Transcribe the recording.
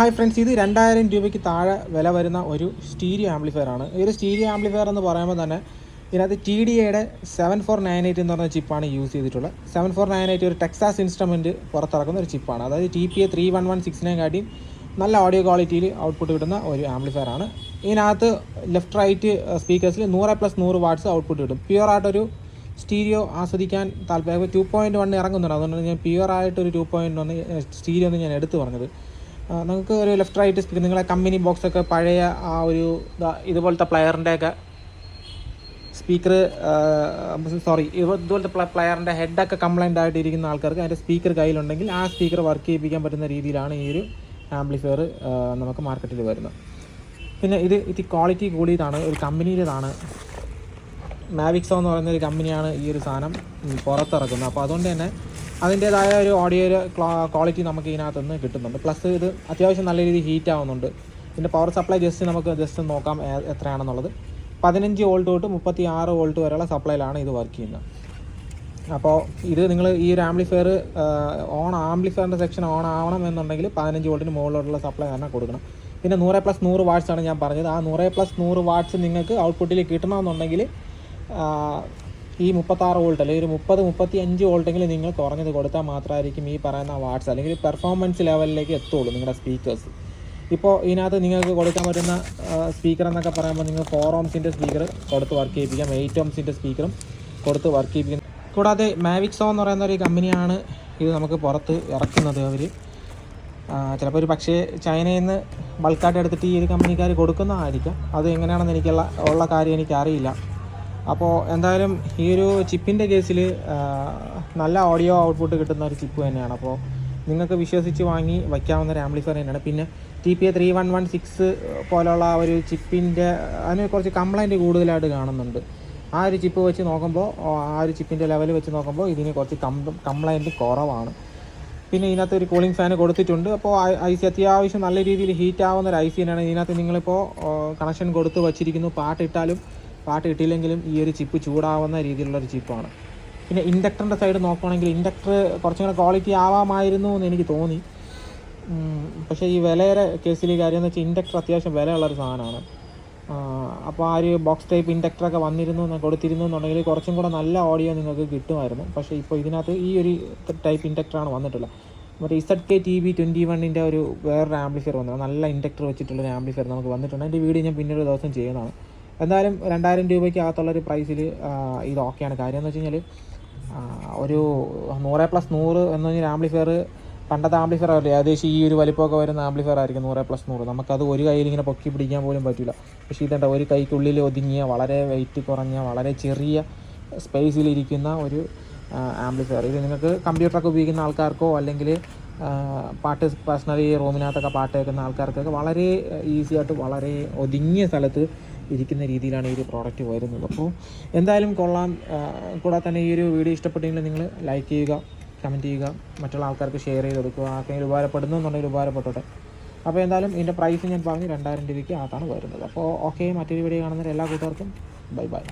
Hi friends ഇത് രണ്ടായിരം രൂപയ്ക്ക് താഴെ വില വരുന്ന ഒരു സ്റ്റീരിയോ ആംപ്ലിഫയർ ആണ്. ഈ ഒരു സ്റ്റീരിയോ ആംപ്ലിഫയർ എന്ന് പറയുമ്പോൾ തന്നെ ഇതിനകത്ത് ടി ഡി എയുടെ സെവൻ ഫോർ നയൻ എയ്റ്റ് എന്ന് പറഞ്ഞ ചിപ്പാണ് യൂസ് ചെയ്തിട്ടുള്ളത്. സെവൻ ഫോർ നയൻ എയ്റ്റ് ഒരു ടെക്സാസ് ഇൻസ്ട്രുമെന്റ് പുറത്തിറക്കുന്ന ഒരു ചിപ്പാണ് അതായത് T P A three one one സിക്സിനെ കാട്ടിയും നല്ല ഓഡിയോ ക്വാളിറ്റിയിൽ ഔട്ട്പുട്ട് കിട്ടുന്ന ഒരു ആംപ്ലിഫയർ ആണ്. ഇതിനകത്ത് ലെഫ്റ്റ് റൈറ്റ് സ്പീക്കേഴ്സിൽ നൂറ് പ്ലസ് നൂറ് വാട്ട്സ് ഔട്ട്പുട്ട് കിട്ടും. പ്യുവർ ആയിട്ടൊരു സ്റ്റീരിയോ ആസ്വദിക്കാൻ താല്പര്യം. ടു പോയിന്റ് വൺ ഇറങ്ങുന്നുണ്ട്. അതുകൊണ്ട് ഞാൻ പ്യുവർ ആയിട്ടൊരു ടു പോയിന്റ് വൺ സ്റ്റീരിയോ എന്ന് ഞാൻ എടുത്തു പറഞ്ഞത്. നിങ്ങൾക്ക് ഒരു ലെഫ്റ്റ് റൈറ്റ് സ്പീക്കർ നിങ്ങളെ കമ്പനി ബോക്സൊക്കെ പഴയ ആ ഒരു ഇതുപോലത്തെ പ്ലെയറിന്റെയൊക്കെ സ്പീക്കർ സോറി ഇതുപോലത്തെ പ്ലെയറിന്റെ ഹെഡൊക്കെ കംപ്ലൈന്റ് ആയിട്ട് ഇരിക്കുന്ന ആൾക്കാർക്ക് അതിന്റെ സ്പീക്കർ കയ്യിലുണ്ടെങ്കിൽ ആ സ്പീക്കർ വർക്ക് ചെയ്യിപ്പിക്കാൻ പറ്റുന്ന രീതിയിലാണ് ഈ ഒരു ആംപ്ലിഫയർ നമുക്ക് മാർക്കറ്റിൽ വരുന്നത്. പിന്നെ ഇത് ഇത് ക്വാളിറ്റി കൂടിയതാണ് ഒരു കമ്പനിയുടേതാണ് മാവിക്സോ എന്ന് പറയുന്ന ഒരു കമ്പനിയാണ് ഈ ഒരു സാധനം പുറത്തിറക്കുന്നത്. അപ്പോൾ അതുകൊണ്ട് തന്നെ അതിന്റേതായ ഒരു ഓഡിയോ ക്വാളിറ്റി നമുക്ക് ഇതിനകത്ത് നിന്ന് കിട്ടുന്നുണ്ട്. പ്ലസ് ഇത് അത്യാവശ്യം നല്ല രീതിയിൽ ഹീറ്റ് ആവുന്നുണ്ട്. ഇതിന്റെ പവർ സപ്ലൈ ജസ്റ്റ് നമുക്ക് ജസ്റ്റ് നോക്കാം എത്രയാണെന്നുള്ളത്. പതിനഞ്ച് വോൾട്ട് തൊട്ട് മുപ്പത്തി ആറ് വോൾട്ട് വരെയുള്ള സപ്ലൈയിലാണ് ഇത് വർക്ക് ചെയ്യുന്നത്. അപ്പോൾ ഇത് നിങ്ങൾ ഈ ഒരു ആംപ്ലിഫയർ ഓൺ ആംപ്ലിഫയറിന്റെ സെക്ഷൻ ഓൺ ആവണം എന്നുണ്ടെങ്കിൽ പതിനഞ്ച് വോൾട്ടിന് മുകളിലോട്ടുള്ള സപ്ലൈ തന്നെ കൊടുക്കണം. പിന്നെ നൂറ് പ്ലസ് നൂറ് വാട്ട്സ് ആണ് ഞാൻ പറഞ്ഞത്. ആ നൂറ് പ്ലസ് നൂറ് വാട്ട്സ് നിങ്ങൾക്ക് ഔട്ട്പുട്ടിൽ കിട്ടണമെന്നുണ്ടെങ്കിൽ ഈ മുപ്പത്താറ് വോൾട്ട് അല്ലെങ്കിൽ ഒരു മുപ്പത് മുപ്പത്തി അഞ്ച് വോൾട്ടെങ്കിലും നിങ്ങൾ കുറഞ്ഞത് കൊടുത്താൽ മാത്രമായിരിക്കും ഈ പറയുന്ന വാട്സ് അല്ലെങ്കിൽ പെർഫോമൻസ് ലെവലിലേക്ക് എത്തുള്ളൂ നിങ്ങളുടെ സ്പീക്കേഴ്സ് ഇപ്പോൾ ഇതിനകത്ത് നിങ്ങൾക്ക് കൊടുക്കാൻ പറ്റുന്ന സ്പീക്കർ എന്നൊക്കെ പറയുമ്പോൾ നിങ്ങൾ ഫോർ ഓംസിന്റെ സ്പീക്കർ കൊടുത്ത് വർക്ക് ചെയ്യിപ്പിക്കാം എയ്റ്റ് ഓംസിന്റെ സ്പീക്കറും കൊടുത്ത് വർക്ക് ചെയ്യിപ്പിക്കാം. കൂടാതെ മാവിക്സോ എന്ന് പറയുന്ന ഒരു കമ്പനിയാണ് ഇത് നമുക്ക് പുറത്ത് ഇറക്കുന്നത് അവർ ചിലപ്പോൾ ഒരു പക്ഷേ ചൈനയിൽ നിന്ന് ബൾക്കായിട്ട് എടുത്തിട്ട് ഈ ഒരു കമ്പനിക്കാർ കൊടുക്കുന്നതായിരിക്കാം. അത് എങ്ങനെയാണെന്ന് എനിക്കുള്ള ഉള്ള കാര്യം എനിക്കറിയില്ല. അപ്പോൾ എന്തായാലും ഈ ഒരു ചിപ്പിന്റെ കേസിൽ നല്ല ഓഡിയോ ഔട്ട്പുട്ട് കിട്ടുന്ന ഒരു ചിപ്പ് തന്നെയാണ്. അപ്പോൾ നിങ്ങൾക്ക് വിശ്വസിച്ച് വാങ്ങി വയ്ക്കാവുന്ന ഒരു ആംപ്ലിഫയർ തന്നെയാണ്. പിന്നെ T P A three one one six പോലുള്ള ഒരു ചിപ്പിന്റെ അതിന് കുറച്ച് കംപ്ലൈന്റ് കൂടുതലായിട്ട് കാണുന്നുണ്ട്. ആ ഒരു ചിപ്പ് വെച്ച് നോക്കുമ്പോൾ ആ ഒരു ചിപ്പിന്റെ ലെവൽ വെച്ച് നോക്കുമ്പോൾ ഇതിന് കുറച്ച് കംപ്ലൈന്റ് കുറവാണ്. പിന്നെ ഇതിനകത്ത് ഒരു കൂളിംഗ് ഫാൻ കൊടുത്തിട്ടുണ്ട്. അപ്പോൾ ഐ സി അത്യാവശ്യം നല്ല രീതിയിൽ ഹീറ്റ് ആവുന്ന ഒരു ഐ സി തന്നെയാണ്. ഇതിനകത്ത് നിങ്ങളിപ്പോൾ കണക്ഷൻ കൊടുത്ത് വച്ചിരിക്കുന്നു. പാട്ടിട്ടാലും പാട്ട് കിട്ടിയില്ലെങ്കിലും ഈ ഒരു ചിപ്പ് ചൂടാവുന്ന രീതിയിലുള്ള ഒരു ചിപ്പാണ് പിന്നെ ഇൻഡക്ടറിന്റെ സൈഡ് നോക്കുകയാണെങ്കിൽ ഇൻഡക്ടർ കുറച്ചും കൂടെ ക്വാളിറ്റി ആവാമായിരുന്നു എന്ന് എനിക്ക് തോന്നി. പക്ഷേ ഈ വിലയുടെ കേസിൽ കാര്യം എന്ന് വെച്ചാൽ ഇൻഡക്ടർ അത്യാവശ്യം വിലയുള്ളൊരു സാധനമാണ്. അപ്പോൾ ആ ഒരു ബോക്സ് ടൈപ്പ് ഇൻഡക്ടറൊക്കെ വന്നിരുന്നു കൊടുത്തിരുന്നു എന്നുണ്ടെങ്കിൽ കുറച്ചും കൂടെ നല്ല ഓഡിയോ നിങ്ങൾക്ക് കിട്ടുമായിരുന്നു. പക്ഷേ ഇപ്പോൾ ഇതിനകത്ത് ഈ ഒരു ടൈപ്പ് ഇൻഡക്ടറാണ് വന്നിട്ടുള്ളത്. മറ്റേ Z K T V twenty വണ്ണിന്റെ ഒരു വേറൊരു ആംപ്ലിഫയർ വന്നിട്ടുണ്ട്. നല്ല ഇൻഡക്ടർ വെച്ചിട്ടുള്ളൊരു ആംപ്ലിഫയർ നമുക്ക് വന്നിട്ടുണ്ട്. അതിന്റെ വീഡിയോ ഞാൻ പിന്നീട് ദിവസം ചെയ്യുന്നതാണ്. എന്തായാലും രണ്ടായിരം രൂപയ്ക്ക് അകത്തുള്ളൊരു പ്രൈസിൽ ഇത് ഓക്കെയാണ് കാര്യം എന്ന് വെച്ച് കഴിഞ്ഞാൽ ഒരു നൂറ് പ്ലസ് നൂറ് എന്ന് പറഞ്ഞാൽ ആംപ്ലിഫയർ പണ്ടത്തെ ആംപ്ലിഫയർ അല്ലേ ഏകദേശം ഈ ഒരു വലിപ്പമൊക്കെ വരുന്ന ആംപ്ലിഫയർ ആയിരിക്കും നൂറ് പ്ലസ് നൂറ്. നമുക്കത് ഒരു കയ്യിൽ ഇങ്ങനെ പൊക്കി പിടിക്കാൻ പോലും പറ്റില്ല പക്ഷേ ഇതെന്താ ഒരു കൈക്കുള്ളിൽ ഒതുങ്ങിയ വളരെ വെയിറ്റ് കുറഞ്ഞ വളരെ ചെറിയ സ്പേസിലിരിക്കുന്ന ഒരു ആംപ്ലിഫയർ ഇത് നിങ്ങൾക്ക് കമ്പ്യൂട്ടറൊക്കെ ഉപയോഗിക്കുന്ന ആൾക്കാർക്കോ അല്ലെങ്കിൽ പാട്ട് പേഴ്സണലി റൂമിനകത്തൊക്കെ പാട്ട് കേൾക്കുന്ന ആൾക്കാർക്കൊക്കെ വളരെ ഈസി ആയിട്ട് വളരെ ഒതുങ്ങിയ സ്ഥലത്ത് ഇരിക്കുന്ന രീതിയിലാണ് ഈ ഒരു പ്രോഡക്റ്റ് വരുന്നത്. അപ്പോൾ എന്തായാലും കൊള്ളാം. കൂടാതെ തന്നെ ഈ ഒരു വീഡിയോ ഇഷ്ടപ്പെട്ടെങ്കിൽ നിങ്ങൾ ലൈക്ക് ചെയ്യുക കമന്റ് ചെയ്യുക മറ്റുള്ള ആൾക്കാർക്ക് ഷെയർ ചെയ്ത് കൊടുക്കുക. ആർക്കെങ്കിലും ഉപകാരപ്പെടുന്നു എന്നുണ്ടെങ്കിൽ ഉപകാരപ്പെട്ടോട്ടെ. അപ്പോൾ എന്തായാലും ഇതിന്റെ പ്രൈസ് ഞാൻ പറഞ്ഞു രണ്ടായിരം രൂപയ്ക്ക് അകത്താണ് വരുന്നത്. അപ്പോൾ ഓക്കെ മറ്റൊരു വീഡിയോ കാണുന്ന എല്ലാ കൂട്ടുകാർക്കും ബൈ ബൈ